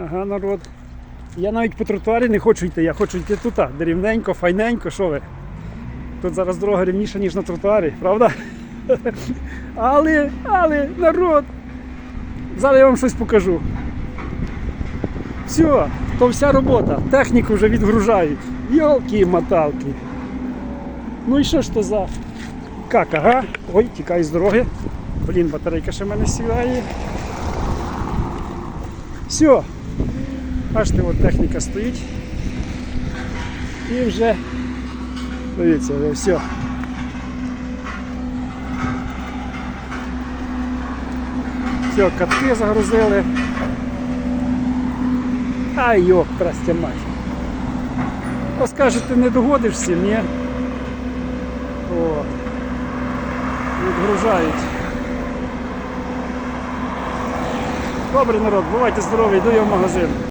Ага, народ. Я навіть по тротуарі не хочу йти, я хочу йти тут, де рівненько, файненько, що ви? Тут зараз дорога рівніша, ніж на тротуарі, правда? Але, але, народ, зараз я вам щось покажу. Все, то вся робота. Техніку вже відгружають. Йолки-маталки. Ну і що ж то за кака, га? Ой, тікай з дороги. Блін, батарейка ще в мене сідає. Все. Бачите, от техніка стоїть. І вже, дивіться, вже все. Все, катки загрузили. Ай, йоп, трастя мать. О, не догодиш всім, ні? О, відгружають. Добрий народ, бувайте здорові, йду я в магазин.